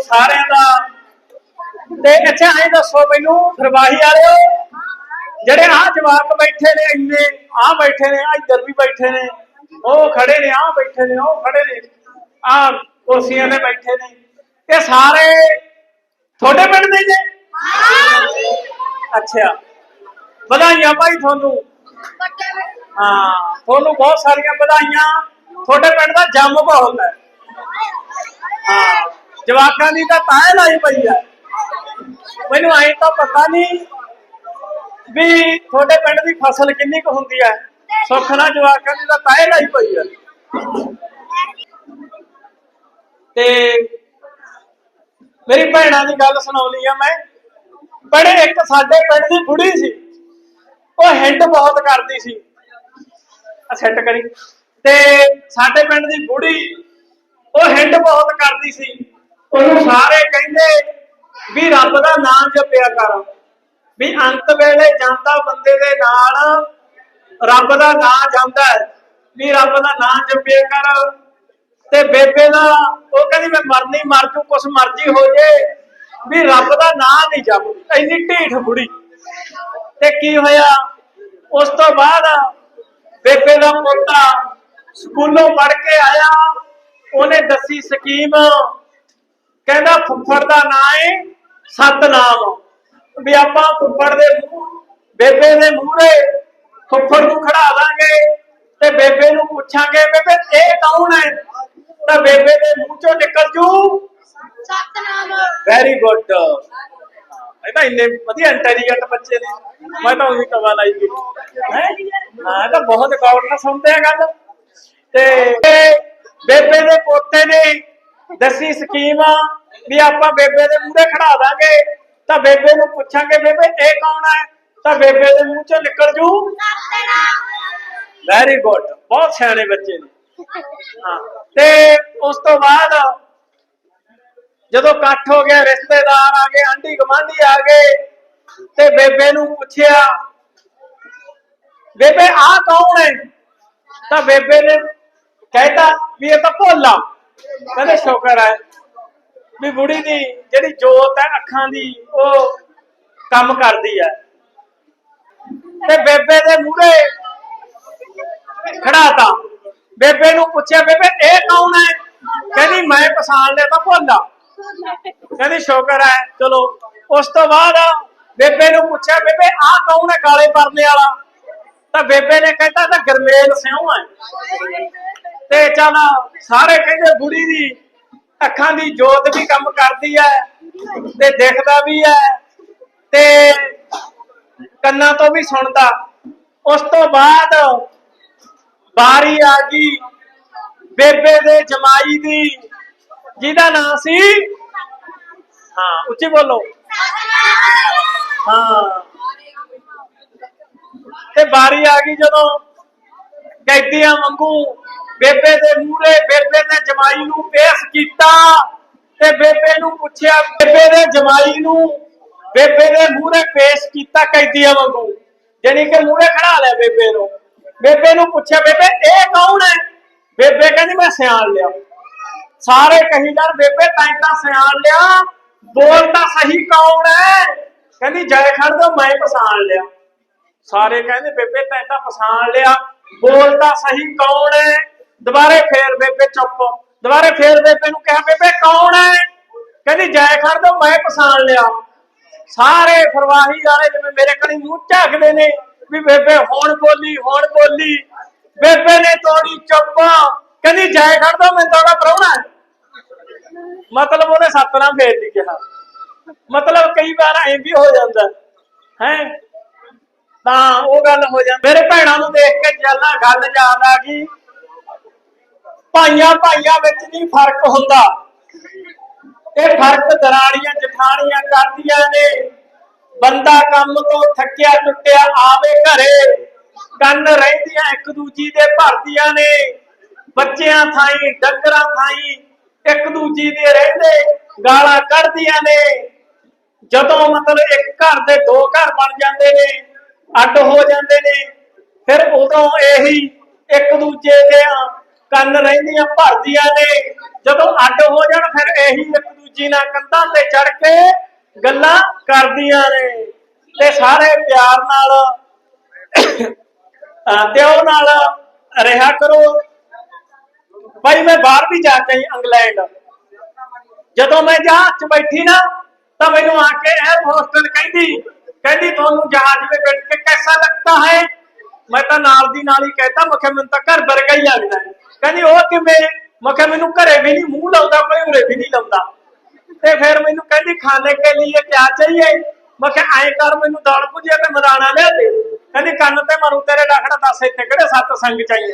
ਸਾਰਿਆਂ ਦਾ। ਤੇ ਅੱਛਾ, ਐਂ ਦੱਸੋ ਮੈਨੂੰ ਫਰਵਾਹੀ ਵਾਲਿਓ, ਜਿਹੜੇ ਆ ਜਵਾਕ ਬੈਠੇ ਨੇ, ਇੰਨੇ ਆ ਬੈਠੇ ਨੇ ਇੱਧਰ ਵੀ ਬੈਠੇ ਨੇ, ਉਹ ਖੜੇ ਨੇ ਆ ਬੈਠੇ ਨੇ, ਉਹ ਖੜੇ ਨੇ ਆ ਕੁਰਸੀਆਂ ਤੇ ਬੈਠੇ ਨੇ। ਇਹ ਸਾਰੇ ਤੁਹਾਡੇ ਪਿੰਡ ਦੇ ਨੇ? ਅੱਛਾ। ਵਧਾਈਆਂ ਭਾਈ ਤੁਹਾਨੂੰ। ਹਾਂ, ਤੁਹਾਨੂੰ ਬਹੁਤ ਸਾਰੀਆਂ ਵਧਾਈਆਂ। ਤੁਹਾਡੇ ਪਿੰਡ ਦਾ ਜੰਮ ਬਹੁਤ ਹੈ। ਹਾਂ। ਜਵਾਕਾਂ ਦੀ ਤਾਂ ਤਾਏ ਲਾਈ ਪਈ ਹੈ ਮੈਨੂੰ ਐਂ ਤਾਂ ਪਤਾ ਨਹੀਂ ਵੀ ਤੁਹਾਡੇ ਪਿੰਡ ਦੀ ਫਸਲ ਕਿੰਨੀ ਕੁ ਹੁੰਦੀ ਹੈ ਸੁੱਖ ਨਾਲ ਜਵਾਕਾਂ ਦੀ ਤਾਂ ਤਾਏ ਲਾਈ ਪਈ ਹੈ ਤੇ ਮੇਰੀ ਭੈਣਾਂ ਦੀ ਗੱਲ ਸੁਣਾਉਣੀ ਆ ਮੈਂ। ਬੜੇ ਇੱਕ ਸਾਡੇ ਪਿੰਡ ਦੀ ਬੁੜੀ ਸੀ। ਉਹ ਹਿੰਡ ਬਹੁਤ ਕਰਦੀ ਸੀ। ਆ ਸੈੱਟ ਕਰੀ। ਤੇ ਸਾਡੇ ਪਿੰਡ ਦੀ ਬੁੜੀ, ਉਹ ਹਿੰਡ ਬਹੁਤ ਕਰਦੀ ਸੀ। ਉਹਨੂੰ ਸਾਰੇ ਕਹਿੰਦੇ ਵੀ ਰੱਬ ਦਾ ਨਾਮ ਜਪਿਆ ਕਰ, ਵੀ ਅੰਤ ਵੇਲੇ ਜਾਂਦਾ ਬੰਦੇ ਦੇ ਨਾਲ, ਰੱਬ ਦਾ ਨਾਮ ਜਾਂਦਾ ਹੈ, ਵੀ ਰੱਬ ਦਾ ਨਾਮ ਜਪਿਆ ਕਰ। ਤੇ ਬੇਬੇ ਦਾ ਉਹ ਕਹਿੰਦੀ, ਮੈਂ ਮਰਨੀ, ਮਰ ਜੂ, ਕੁਛ ਮਰਜ਼ੀ ਹੋ ਜੇ, ਵੀ ਰੱਬ ਦਾ ਨਾਮ ਨਹੀਂ ਜਪਦੀ ਇੰਨੀ ਢੀਠ ਬੁੜੀ। ਤੇ ਕੀ ਹੋਇਆ? ਉਸ ਤੋਂ ਬਾਅਦ ਬੇਬੇ ਦਾ ਪੋਤਾ ਸਕੂਲੋਂ ਪੜ ਕੇ ਆਇਆ। ਉਹਨੇ ਦੱਸੀ ਸਕੀਮ ਕਹਿੰਦਾ ਫੁੱਫੜ ਦਾ ਨਾਂ ਹੈ ਸਤਨਾਮ। ਵੀ ਆਪਾਂ ਫੁੱਫੜ ਦੇ ਮੂੰਹ ਬੇਬੇ ਦੇ ਮੂਹਰੇ ਫੁੱਫੜ ਨੂੰ ਖੜਾ ਲਾਂਗੇ ਤੇ ਬੇਬੇ ਨੂੰ ਪੁੱਛਾਂਗੇ ਬੇਬੇ ਇਹ ਕੌਣ ਹੈ? ਤਾਂ ਬੇਬੇ ਦੇ ਮੂੰਹ ਚੋਂ ਨਿਕਲ ਜੂ ਸਤਨਾਮ। ਵੈਰੀ ਗੁੱਡ ਇਹ ਤਾਂ ਇੰਨੇ ਵਧੀਆ ਇੰਟੈਲੀਜੈਂਟ ਬੱਚੇ ਨੇ। ਮੈਂ ਤਾਂ ਉਹੀ ਕਵਾ ਲਾਈ ਗਈ ਹੈ? ਤਾਂ ਬਹੁਤ ਗੌਰ ਨਾਲ ਸੁਣਦੇ ਆ ਗੱਲ। ਤੇ ਬੇਬੇ ਦੇ ਪੋਤੇ ਨੇ ਦੱਸੀ ਸਕੀਮ ਵੀ ਆਪਾਂ ਬੇਬੇ ਦੇ ਮੂਹਰੇ ਖੜਾ ਦਾਂਗੇ। ਤਾਂ ਬੇਬੇ ਨੂੰ ਪੁੱਛਾਂਗੇ, ਬੇਬੇ, ਇਹ ਕੌਣ ਹੈ? ਤਾਂ ਬੇਬੇ ਦੇ ਮੂੰਹ ਚੋਂ ਨਿਕਲ ਜੂ। ਸਤਨਾਮ ਵੈਰੀ ਗੁੱਡ ਬਹੁਤ ਸਿਆਣੇ ਬੱਚੇ ਨੇ। ਹਾਂ। ਤੇ ਉਸ ਤੋਂ ਬਾਅਦ ਜਦੋਂ ਇਕੱਠ ਹੋ ਗਿਆ, ਰਿਸ਼ਤੇਦਾਰ ਆ ਗਏ, ਆਂਢੀ ਗੁਆਂਢੀ ਆ ਗਏ, ਤੇ ਬੇਬੇ ਨੂੰ ਪੁੱਛਿਆ, ਬੇਬੇ ਆ ਕੌਣ ਹੈ? ਤਾਂ ਬੇਬੇ ਨੇ ਕਹਿਤਾ ਵੀ ਇਹ ਤਾਂ ਭੋਲਾ। ਕਹਿੰਦੇ, ਸ਼ੁਕਰ ਹੈ। ਵੀ ਬੁੜੀ ਦੀ ਜਿਹੜੀ ਜੋਤ ਹੈ ਅੱਖਾਂ ਦੀ, ਉਹ ਕੰਮ ਕਰਦੀ ਹੈ। ਤੇ ਬੇਬੇ ਦੇ ਮੂਹਰੇ ਖੜਾਤਾ। ਬੇਬੇ ਨੂੰ ਪੁੱਛਿਆ, ਬੇਬੇ, ਇਹ ਕੌਣ ਹੈ? ਕਹਿੰਦੀ, ਮੈਂ ਪਛਾਣ ਲਿਆ ਤਾਂ ਭੋਲਾ ਕਹਿੰਦੀ, ਸ਼ੁਕਰ ਹੈ। ਚਲੋ, ਉਸ ਤੋਂ ਬਾਅਦ ਬੇਬੇ ਨੂੰ ਪੁੱਛਿਆ, ਬੇਬੇ, ਆਹ ਕੌਣ ਹੈ ਕਾਲੇ ਪਰਨੇ ਵਾਲਾ? ਤਾਂ ਬੇਬੇ ਨੇ ਕਹਿੰਦਾ ਤਾਂ ਗਰਮੇਲ ਸਿਉ ਹੈ। ਤੇ ਚੱਲ, ਸਾਰੇ ਕਹਿੰਦੇ, ਬੁੜੀ ਦੀ ਅੱਖਾਂ ਦੀ ਜੋਤ ਵੀ ਕੰਮ ਕਰਦੀ ਹੈ ਤੇ ਦੇਖਦਾ ਵੀ ਹੈ ਤੇ ਕੰਨਾਂ ਤੋਂ ਵੀ ਸੁਣਦਾ। ਉਸ ਤੋਂ ਬਾਅਦ ਬਾਰੀ ਆ ਗਈ ਬੇਬੇ ਦੇ ਜਮਾਈ ਦੀ, ਜਿਹਦਾ ਨਾਂ ਸੀ ਹਾਂ, ਉੱਚੀ ਬੋਲੋ। ਹਾਂ। ਤੇ ਬਾਰੀ ਆ ਗਈ ਜਦੋਂ ਕੈਦੀਆਂ ਵਾਂਗੂ ਬੇਬੇ ਦੇ ਮੂਹਰੇ ਬੇਬੇ ਦੇ ਜਮਾਈ ਨੂੰ ਪੇਸ਼ ਕੀਤਾ ਤੇ ਬੇਬੇ ਨੂੰ ਪੁੱਛਿਆ, ਬੇਬੇ ਦੇ ਜਮਾਈ ਨੂੰ ਬੇਬੇ ਦੇ ਮੂਹਰੇ ਪੇਸ਼ ਕੀਤਾ ਕੈਦੀਆਂ ਵਾਂਗੂ? ਜਾਣੀ ਕਿ ਮੂਹਰੇ ਖੜਾ ਲਿਆ ਬੇਬੇ ਨੂੰ। ਬੇਬੇ ਨੂੰ ਪੁੱਛਿਆ, ਬੇਬੇ, ਇਹ ਕੌਣ ਹੈ? ਬੇਬੇ ਕਹਿੰਦੀ, ਮੈਂ ਸਿਆਣ ਲਿਆ। ਸਾਰੇ ਕਹੀ ਜਾਣ, ਬੇਬੇ ਤੈਂ ਤਾਂ ਸਿਆਣ ਲਿਆ। ਬੋਲ ਤਾਂ ਸਹੀ ਕੌਣ ਹੈ? ਕਹਿੰਦੀ, ਜੈ ਖੜ ਦੋ ਮੈਂ ਪਛਾਣ ਲਿਆ। ਸਾਰੇ ਕਹਿੰਦੇ, ਬੇਬੇ ਤੈਂ ਤਾਂ ਪਛਾਣ ਲਿਆ। ਬੋਲ ਤਾਂ ਸਹੀ ਕੌਣ ਹੈ? ਦੁਬਾਰੇ ਫੇਰ ਬੇਬੇ ਚੁੱਪ ਦੁਬਾਰੇ ਫੇਰ ਬੇਬੇ ਨੂੰ ਕਿਹਾ, ਬੇਬੇ ਕੌਣ ਹੈ? ਕਹਿੰਦੀ ਜੈ ਖੜ ਦੋ ਮੈਂ ਪਛਾਣ ਲਿਆ। ਸਾਰੇ ਫਰਵਾਹੀ ਵਾਲੇ ਜਿਵੇਂ ਮੇਰੇ ਕਣੀ ਮੂੰਹ ਝਾਕਦੇ ਨੇ ਵੀ ਬੇਬੇ ਹੁਣ ਬੋਲੀ ਹੁਣ ਬੋਲੀ। ਬੇਬੇ ਨੇ ਤੋੜੀ ਚੁੱਪ ਕਹਿੰਦੀ ਜੈ ਖੜ ਦੋ ਮੈਂ ਤੁਹਾਡਾ ਪ੍ਰਾਹੁਣਾ ਮਤਲਬ ਉਹਨੇ ਸਤਨਾਮ ਫੇਰ ਨਹੀਂ ਕਿਹਾ। ਮਤਲਬ ਕਈ ਵਾਰ ਐਂ ਵੀ ਹੋ ਜਾਂਦਾ ਹੈ। ਤਾਂ ਉਹ ਗੱਲ ਹੋ ਜਾਂਦੀ। ਮੇਰੇ ਭੈਣਾਂ ਨੂੰ ਦੇਖ ਕੇ ਚੱਲਣਾ ਗੱਲ ਯਾਦ ਆ ਗਈ। ਭਾਈਆਂ ਭਾਈਆਂ ਵਿੱਚ ਨਹੀਂ ਫ਼ਰਕ ਹੁੰਦਾ। ਇਹ ਫ਼ਰਕ ਦਰਾੜੀਆਂ ਜਠਾਣੀਆਂ ਕਰਦੀਆਂ ਨੇ। ਬੰਦਾ ਕੰਮ ਤੋਂ ਥੱਕਿਆ ਟੁੱਟਿਆ ਆਵੇ ਘਰੇ। ਕੰਨ ਰਹਿੰਦੀਆਂ ਇੱਕ ਦੂਜੀ ਦੇ ਭਰਦੀਆਂ ਨੇ। ਬੱਚਿਆਂ ਥਾਈ, ਡੰਗਰਾਂ ਥਾਈ ਇੱਕ ਦੂਜੀ ਦੇ ਰਹਿੰਦੇ, ਗਾਲਾਂ ਕੱਢਦੀਆਂ ਨੇ। ਜਦੋਂ ਮਤਲਬ ਇੱਕ ਘਰ ਦੇ ਦੋ ਘਰ ਬਣ ਜਾਂਦੇ ਨੇ, ਅੱਡ ਹੋ ਜਾਂਦੇ ਨੇ, ਫਿਰ ਉਦੋਂ ਇਹੀ ਇੱਕ ਦੂਜੇ ਦੇ ਕੰਨ ਰਹਿੰਦੀਆਂ ਭਰਦੀਆਂ ਨੇ। ਜਦੋਂ ਅੱਡ ਹੋ ਜਾਣ, ਫਿਰ ਇਹੀ ਇੱਕ ਦੂਜੇ ਦੂਜੀ ਨਾਲ ਕੰਧਾਂ ਤੇ ਚੜ ਕੇ ਗੱਲਾਂ ਕਰਦੀਆਂ ਨੇ। ਤੇ ਸਾਰੇ ਪਿਆਰ ਨਾਲ ਦਿਓ ਨਾਲ ਰਿਹਾ ਕਰੋ। ਭਾਈ, ਮੈਂ ਬਾਹਰ ਵੀ ਜਾ ਕੇ ਇੰਗਲੈਂਡ। ਜਦੋਂ ਮੈਂ ਜਹਾਜ਼ 'ਚ ਬੈਠੀ ਨਾ, ਤਾਂ ਮੈਨੂੰ ਆ ਕੇ ਇਹ ਹੋਸਟਲ ਕਹਿੰਦੀ ਕਹਿੰਦੀ, ਤੁਹਾਨੂੰ ਜਹਾਜ਼ 'ਤੇ ਬੈਠ ਕੇ ਕਿਹਦਾ ਲੱਗਦਾ ਹੈ? ਮੈਂ ਤਾਂ ਨਾਲ ਦੀ ਨਾਲ ਹੀ ਕਹਿਤਾ ਮੈਂ ਮੈਨੂੰ ਤਾਂ ਘਰ ਵਰਗਾ ਹੀ ਲੱਗਦਾ ਹੈ। ਕਹਿੰਦੀ, ਉਹ ਕਿਵੇਂ? ਮੈਂ ਕਿਹਾ, ਮੈਨੂੰ ਘਰੇ ਵੀ ਨਹੀਂ, ਮੂੰਹ ਲਾਉਂਦਾ, ਕੋਈ ਉਰੇ ਵੀ ਨਹੀਂ ਲਾਉਂਦਾ। ਤੇ ਫਿਰ ਮੈਨੂੰ ਕਹਿੰਦੀ, ਖਾਣੇ ਕੇ ਲਈ ਕਿਆ ਚਾਹੀਏ? ਮੈਂ ਕਿਹਾ, ਐਂ ਕਰ, ਮੈਨੂੰ ਦਾਲ ਭੁਜੀਆ ਤੇ ਮਦਾਨਾ ਲਿਆ ਦੇ। ਕਹਿੰਦੀ, ਕੰਨ ਤੇ ਮਾਰੂ, ਤੇਰੇ ਡਾਖੜਾ ਦੱਸ, ਇੱਥੇ ਕਿਹੜੇ ਸੱਤ ਸੰਗ ਚਾਹੀਏ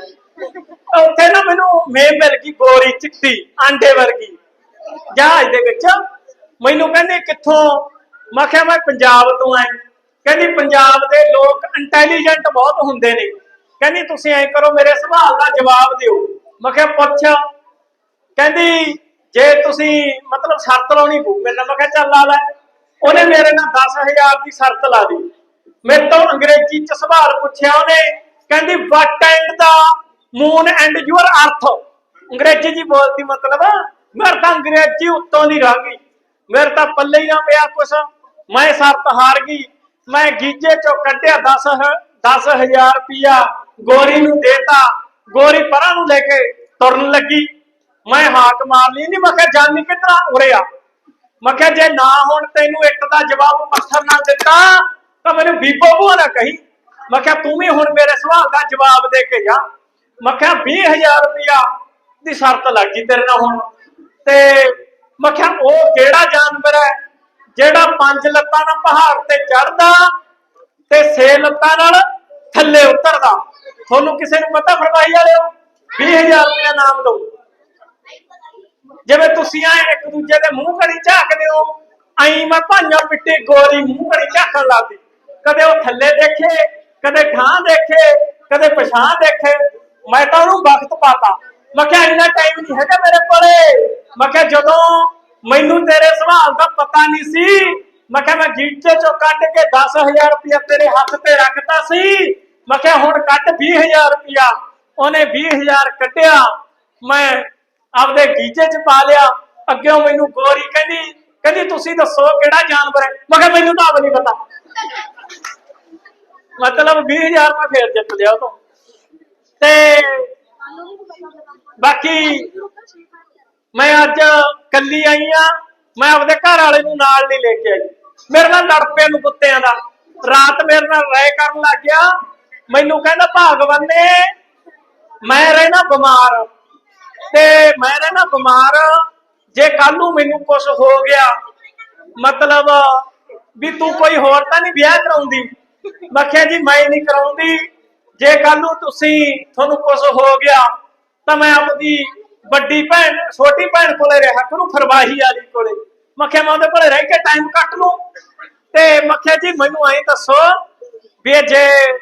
ਉੱਥੇ ਨਾ ਮੈਨੂੰ ਮੇਮ ਮਿਲ ਗਈ, ਗੋਰੀ ਚਿੱਟੀ, ਆਂਡੇ ਵਰਗੀ। ਜਹਾਜ਼ ਦੇ ਵਿੱਚ। ਮੈਨੂੰ ਕਹਿੰਦੇ, ਕਿੱਥੋਂ? ਮੈਂ ਕਿਹਾ, ਮੈਂ ਪੰਜਾਬ ਤੋਂ ਆਇਆ ਕਹਿੰਦੀ, ਪੰਜਾਬ ਦੇ ਲੋਕ ਇੰਟੈਲੀਜੈਂਟ ਬਹੁਤ ਹੁੰਦੇ ਨੇ। ਕਹਿੰਦੀ, ਤੁਸੀਂ ਐਂ ਕਰੋ, ਮੇਰੇ ਸਵਾਲ ਦਾ ਜਵਾਬ ਦਿਓ। ਮੈਂ ਕਿਹਾ, ਪੁੱਛ। ਕਹਿੰਦੀ, ਜੇ ਤੁਸੀਂ ਮਤਲਬ ਸ਼ਰਤ ਲਾਉਣੀ ਪਊ ਮੇਰੇ ਨਾਲ ਮੈਂ ਕਿਹਾ, ਚੱਲ ਲਾ ਲੈ। ਉਹਨੇ ਮੇਰੇ ਨਾਲ 10000 ਦੀ ਸ਼ਰਤ ਲਾ ਦੀ ਮੇਰੇ ਤੋਂ ਅੰਗਰੇਜ਼ੀ ਚ ਸਵਾਲ ਪੁੱਛਿਆ ਉਹਨੇ। ਕਹਿੰਦੀ what and the moon and your earth ਅੰਗਰੇਜ਼ੀ ਜੀ ਬੋਲਦੀ ਮਤਲਬ, ਮੇਰੇ ਤਾਂ ਅੰਗਰੇਜ਼ੀ ਉੱਤੋਂ ਦੀ ਰਹਿ ਗਈ। ਮੇਰੇ ਤਾਂ ਪੱਲੇ ਹੀ ਨਾ ਪਿਆ ਕੁਛ। ਮੈਂ ਸ਼ਰਤ ਹਾਰ ਗਈ। ਮੈਂ ਗੀਜੇ ਚੋਂ ਕੱਢਿਆ 10 10000 ਰੁਪਿਆ ਗੋਰੀ ਨੂੰ ਦੇਤਾ ਗੋਰੀ ਪਰਾਂ ਨੂੰ ਲੈ ਕੇ ਤੁਰਨ ਲੱਗੀ। ਮੈਂ ਹਾਕ ਮਾਰ ਲਈ। ਨਹੀਂ, ਮੈਂ ਕਿਹਾ, ਜਾਨੀ ਕਿਤਨਾ ਉਰੇ ਆ। ਮੈਂ ਕਿਹਾ, ਜੇ ਨਾ ਹੁਣ ਤੈਨੂੰ ਇੱਕ ਦਾ ਜਵਾਬ ਪੱਥਰ ਨਾਲ ਦਿੱਤਾ, ਤਾਂ ਮੈਨੂੰ ਬੀਬੋ ਬੂਆ ਨਾ ਕਹੀ। ਮੈਂ ਕਿਹਾ, ਤੂੰ ਵੀ ਹੁਣ ਮੇਰੇ ਸਵਾਲ ਦਾ ਜਵਾਬ ਦੇ ਕੇ ਜਾ। ਮੈਂ ਕਿਹਾ 20000 ਰੁਪਇਆ ਦੀ ਸ਼ਰਤ ਲੱਗ ਲੱਗੀ ਤੇਰੇ ਨਾਲ ਹੁਣ। ਤੇ ਮੈਂ ਕਿਹਾ, ਉਹ ਕਿਹੜਾ ਜਾਨਵਰ ਹੈ ਜਿਹੜਾ ਪੰਜ ਲੱਤਾਂ ਨਾਲ ਪਹਾੜ ਤੇ ਚੜਦਾ ਤੇ ਛੇ ਲੱਤਾਂ ਨਾਲ ਥੱਲੇ ਉਤਰਦਾ? ਤੁਹਾਨੂੰ ਕਿਸੇ ਨੂੰ ਪਤਾ ਫਰਮਾਈ ਵਾਲਿਓ 20000 ਰੁਪਇਆ ਨਾਮ ਦਊ ਜਿਵੇਂ ਤੁਸੀਂ ਆ ਇੱਕ ਦੂਜੇ ਦੇ ਮੂੰਹ ਕਰੀ ਝਾਕਦੇ ਹੋ, ਐਂ ਮੈਂ ਭਾਈਆਂ ਪਿੱਟੇ ਗੋਰੀ ਮੂੰਹ ਕਰੀ ਝਾਕਣ ਲੱਗੀ ਕਦੇ ਉਹ ਥੱਲੇ ਦੇਖੇ, ਕਦੇ ਠਾਂ ਦੇਖੇ, ਕਦੇ ਪਛਾਂ ਦੇਖੇ। ਮੈਂ ਤਾਂ ਉਹਨੂੰ ਵਕਤ ਪਾਤਾ। ਮੈਂ ਕਿਹਾ ਇੰਨਾ ਟਾਈਮ ਨਹੀਂ ਹੈਗਾ ਮੇਰੇ ਕੋਲੇ। ਮੈਂ ਕਿਹਾ ਜਦੋਂ ਮੈਨੂੰ ਤੇਰੇ ਸਵਾਲ ਦਾ ਪਤਾ ਨਹੀਂ ਸੀ, ਮੈਂ ਕਿਹਾ ਮੈਂ ਗੀਟੇ ਚੋਂ ਕੱਢ ਕੇ 10000 ਰੁਪਇਆ ਤੇਰੇ ਹੱਥ ਤੇ ਰੱਖਤਾ ਸੀ। ਮੈਂ ਕਿਹਾ, ਹੁਣ ਕੱਢ 20000 ਰੁਪਇਆ। ਉਹਨੇ 20000 ਕੱਢਿਆ। ਮੈਂ ਆਪਦੇ ਗੀਜੇ ਚ ਪਾ ਲਿਆ। ਅੱਗਿਓਂ ਮੈਨੂੰ ਗੋਰੀ ਕਹਿੰਦੀ ਕਹਿੰਦੀ, ਤੁਸੀਂ ਦੱਸੋ ਕਿਹੜਾ ਜਾਨਵਰ ਹੈ? ਮੈਂ ਕਿਹਾ, ਮੈਨੂੰ ਤਾਂ ਆਪ ਨਹੀਂ ਪਤਾ। ਮਤਲਬ 20000 ਮੈਂ ਫੇਰ ਜਿੱਤ ਲਿਆ ਤੋਂ। ਤੇ ਬਾਕੀ ਮੈਂ ਅੱਜ ਕੱਲੀ ਆਈ ਆ। ਮੈਂ ਆਪਦੇ ਘਰ ਵਾਲੇ ਨੂੰ ਨਾਲ ਨਹੀਂ ਲੈ ਕੇ ਆਈ। ਮੇਰੇ ਨਾਲ ਲੜ ਪਿਆ ਨੂੰ ਕੁੱਤਿਆਂ ਦਾ। ਰਾਤ ਮੇਰੇ ਨਾਲ ਰਹਿ ਕਰਨ ਲੱਗ ਗਿਆ। ਮੈਨੂੰ ਕਹਿੰਦਾ, ਭਾਗਵਾਨ ਨੇ, ਮੈਂ ਰਹਿਣਾ ਬਿਮਾਰ। ਤੇ ਮੈਂ ਰਹਿਣਾ ਬਿਮਾਰ। ਜੇ ਕੱਲ ਨੂੰ ਮੈਨੂੰ ਕੁਝ ਹੋ ਗਿਆ, ਮਤਲਬ ਵੀ ਤੂੰ ਕੋਈ ਹੋਰ ਤਾਂ ਨਹੀਂ ਵਿਆਹ ਕਰਾਉਂਦੀ? ਮੈਂ ਕਿਹਾ, ਜੀ, ਮੈਂ ਨਹੀਂ ਕਰਾਉਂਦੀ। ਜੇ ਕੱਲ ਨੂੰ ਤੁਸੀਂ ਤੁਹਾਨੂੰ ਕੁਝ ਹੋ ਗਿਆ, ਤਾਂ ਮੈਂ ਆਪਦੀ ਵੱਡੀ ਭੈਣ, ਛੋਟੀ ਭੈਣ ਕੋਲੇ ਰਿਹਾ ਕਰੂੰ ਫਰਵਾਹੀ ਵਾਲੀ ਕੋਲੇ। ਮੈਂ ਕਿਹਾ, ਮੈਂ ਉਹਦੇ ਕੋਲੇ ਰਹਿ ਕੇ ਟਾਈਮ ਕੱਟ ਲੂੰ ਤੇ ਮੈਂ ਕਿਹਾ, ਜੀ, ਮੈਨੂੰ ਐਂ ਦੱਸੋ ਵੀ ਜੇ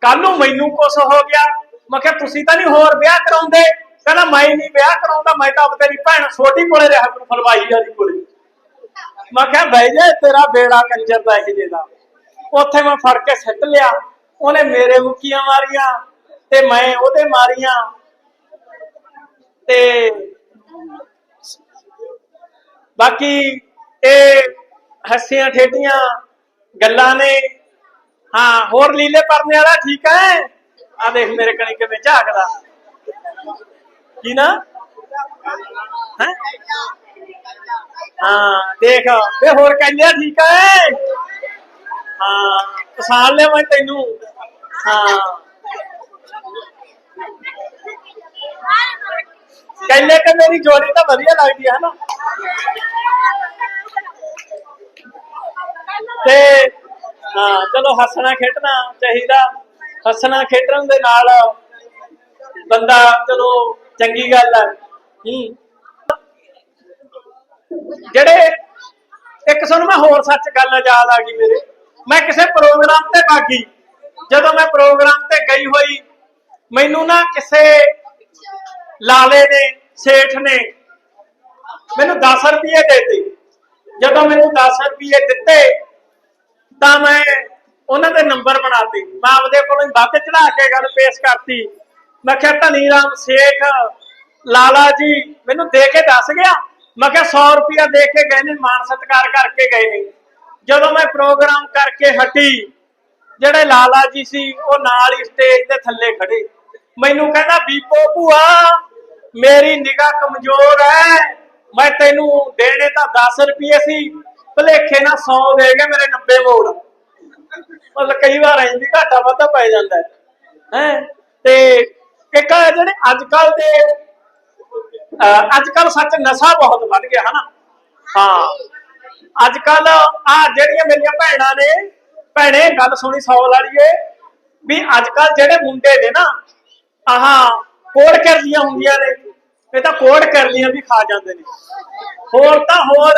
ਕੱਲ ਨੂੰ ਮੈਨੂੰ ਕੁਝ ਹੋ ਗਿਆ। ਮੈਂ ਕਿਹਾ, ਤੁਸੀਂ ਤਾਂ ਨਹੀਂ ਹੋਰ ਵਿਆਹ ਕਰਾਉਂਦੇ। ਕਹਿੰਦਾ, ਮੈਂ ਨਹੀਂ ਵਿਆਹ ਕਰਾਉਂਦਾ, ਮੈਂ ਤਾਂ ਆਪ ਤੇਰੀ ਭੈਣ ਛੋਟੀ ਕੋਲੇ ਰਿਹਾ ਕਰੂੰ ਫਰਵਾਹੀ ਵਾਲੀ ਕੋਲੇ। ਮੈਂ ਕਿਹਾ ਬਈ ਜੇ, ਤੇਰਾ ਬੇੜਾ ਕੰਜਰ ਦਾ ਇਹ ਜਿਹਦਾ ਉੱਥੇ ਮੈਂ ਫੜ ਕੇ ਸਿੱਟ ਲਿਆ। ਉਹਨੇ ਮੇਰੇ ਮੁੱਕੀਆਂ ਮਾਰੀਆਂ ਤੇ ਮੈਂ ਉਹਦੇ ਮਾਰੀਆਂ। ਤੇ ਬਾਕੀ ਇਹ ਹੱਸੀਆਂ ਠੇਡੀਆਂ ਗੱਲਾਂ ਨੇ। ਹਾਂ, ਹੋਰ ਲੀਲੇ ਪਰਨੇ ਵਾਲਾ ਠੀਕ ਹੈ? ਆ ਦੇਖ ਮੇਰੇ ਕਣੀ ਕਿਵੇਂ ਝਾਕਦਾ। ਕੀ ਨਾ? ਹੈ? ਹਾਂ, ਦੇਖ, ਵੇ ਹੋਰ ਕਹਿੰਦੇ ਠੀਕ ਹੈ? ਹਾਂ ਪਛਾਣ ਲਿਆ ਮੈਂ ਤੈਨੂੰ। ਹਾਂ। ਕਹਿੰਦੇ ਕਿ ਮੇਰੀ ਜੋੜੀ ਤਾਂ ਵਧੀਆ ਲੱਗਦੀ ਹੈ ਨਾ। ਤੇ ਹਾਂ, ਚਲੋ ਹੱਸਣਾ ਖੇਡਣਾ ਚਾਹੀਦਾ। ਹੱਸਣਾ ਖੇਡਣ ਦੇ ਨਾਲ ਬੰਦਾ ਚਲੋ ਚੰਗੀ ਗੱਲ ਹੈ। ਜਿਹੜੇ, ਇੱਕ ਸਾਨੂੰ ਮੈਂ ਹੋਰ ਸੱਚ ਗੱਲ ਯਾਦ ਆ ਗਈ ਮੇਰੇ। ਮੈਂ ਕਿਸੇ ਪ੍ਰੋਗਰਾਮ ਤੇ ਬਾਗੀ। ਜਦੋਂ ਮੈਂ ਪ੍ਰੋਗਰਾਮ ਤੇ ਗਈ ਹੋਈ, ਮੈਨੂੰ ਨਾ ਕਿਸੇ ਲਾਲੇ ਨੇ, ਸੇਠ ਨੇ ਮੈਨੂੰ 10 ਰੁਪਏ ਦਿੱਤੇ। ਜਦੋਂ ਮੈਨੂੰ 10 ਰੁਪਏ ਦਿੱਤੇ ਤਾਂ ਮੈਂ ਉਹਨਾਂ ਦੇ ਨੰਬਰ ਬਣਾਤੇ ਮੈਂ ਆਪਦੇ ਕੋਲੋਂ ਵੱਧ ਚੜਾ ਕੇ ਗੱਲ ਪੇਸ਼ ਕਰਤੀ। ਮੈਂ ਕਿਹਾ ਧਨੀ ਰਾਮ ਸੇਠ, ਲਾਲਾ ਜੀ, ਮੈਨੂੰ ਦੇ ਕੇ ਦੱਸ ਗਿਆ? ਮੈਂ ਕਿਹਾ 100 ਰੁਪਿਆ ਦੇ ਕੇ ਗਏ ਨੇ ਮਾਨ ਸਤਿਕਾਰ ਕਰਕੇ ਗਏ ਨੇ। ਜਦੋਂ ਮੈਂ ਪ੍ਰੋਗਰਾਮ ਕਰਕੇ ਹਟੀ, ਜਿਹੜੇ ਲਾਲਾ ਜੀ ਸੀ, ਉਹ ਨਾਲ ਹੀ ਸਟੇਜ ਦੇ ਥੱਲੇ ਖੜੇ। ਮੈਨੂੰ ਕਹਿੰਦਾ ਬੀਪੋ ਭੂਆ, ਮੇਰੀ ਨਿਗਾਹ ਕਮਜ਼ੋਰ ਹੈ। ਮੈਂ ਤੈਨੂੰ ਦੇਣੇ ਤਾਂ 10 ਰੁਪਏ ਸੀ ਭਲੇਖੇ ਨਾਲ 100 ਦੇ ਕੇ ਮੇਰੇ 90 ਮੋੜ ਮਤਲਬ ਕਈ ਵਾਰ ਐਂ ਵੀ ਘਾਟਾ ਵਾਧਾ ਪੈ ਜਾਂਦਾ ਹੈ। ਹੈਂ? ਤੇ ਇੱਕ ਜਿਹੜੇ ਅੱਜ ਕੱਲ ਦੇ ਅੱਜ ਕੱਲ ਸੱਚ ਨਸ਼ਾ ਬਹੁਤ ਵੱਧ ਗਿਆ, ਹਨਾ? ਹਾਂ। ਅੱਜ ਕੱਲ ਆ ਜਿਹੜੀਆਂ ਮੇਰੀਆਂ ਭੈਣਾਂ ਨੇ, ਭੈਣੇ, ਗੱਲ ਸੁਣੀ ਸੌ ਲਾੜੀਏ ਵੀ ਅੱਜ ਕੱਲ ਜਿਹੜੇ ਮੁੰਡੇ ਨੇ ਨਾ, ਆਹ, ਕੋੜ ਕਰਲੀਆਂ ਹੁੰਦੀਆਂ ਨੇ, ਇਹ ਤਾਂ ਕੋੜ ਕਰਲੀਆਂ ਵੀ ਖਾ ਜਾਂਦੇ ਨੇ। ਹੋਰ ਤਾਂ ਹੋਰ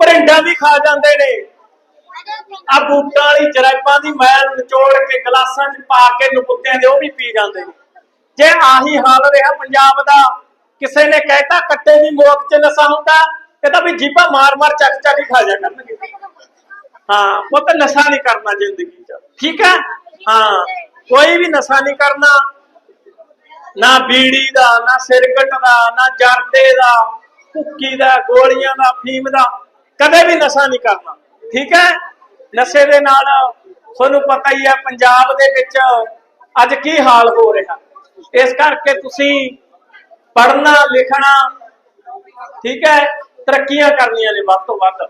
ਪਰਿੰਡਾਂ ਵੀ ਖਾ ਜਾਂਦੇ ਨੇ। ਆ ਬੂਟਾਂ ਵਾਲੀ ਜਰਾਬਾਂ ਦੀ ਮੈਲ ਨਿਚੋੜ ਕੇ ਗਲਾਸਾਂ 'ਚ ਪਾ ਕੇ ਨੁਕੁੱਤਿਆਂ ਦੇ ਉਹ ਵੀ ਪੀ ਜਾਂਦੇ ਨੇ। ਜੇ ਆਹੀ ਹਾਲ ਰਿਹਾ ਪੰਜਾਬ ਦਾ, ਕਿਸੇ ਨੇ ਕਹਿਤਾ ਕੱਟੇ ਦੀ ਮੋਕ 'ਚ ਨਸ਼ਾ ਹੁੰਦਾ ਇਹ ਵੀ ਜੀਭਾਂ ਮਾਰ-ਮਾਰ ਚੱਕ ਚੱਕ ਹੀ ਖਾ ਜਾ ਕਰਨਗੇ। ਹਾਂ ਉਹ ਤਾਂ ਨਸ਼ਾ ਨਹੀਂ ਕਰਨਾ ਜ਼ਿੰਦਗੀ 'ਚ। ਠੀਕ ਹੈ? ਹਾਂ, ਕੋਈ ਵੀ ਨਸ਼ਾ ਨਹੀਂ ਕਰਨਾ। ਨਾ ਬੀੜੀ ਦਾ, ਨਾ ਸਿਰਗਟ ਦਾ, ਨਾ ਜਰਦੇ ਦਾ, ਭੁੱਕੀ ਦਾ, ਗੋਲੀਆਂ ਦਾ, ਫੀਮ ਦਾ। ਕਦੇ ਵੀ ਨਸ਼ਾ ਨਹੀਂ ਕਰਨਾ। ਠੀਕ ਹੈ? ਨਸ਼ੇ ਦੇ ਨਾਲ ਤੁਹਾਨੂੰ ਪਤਾ ਹੀ ਹੈ, ਪੰਜਾਬ ਦੇ ਵਿੱਚ ਅੱਜ ਕੀ ਹਾਲ ਹੋ ਰਿਹਾ। ਇਸ ਕਰਕੇ ਤੁਸੀਂ ਪੜ੍ਹਨਾ, ਲਿਖਣਾ, ਠੀਕ ਹੈ? ਤਰੱਕੀਆਂ ਕਰਨੀਆਂ ਨੇ ਵੱਧ ਤੋਂ ਵੱਧ।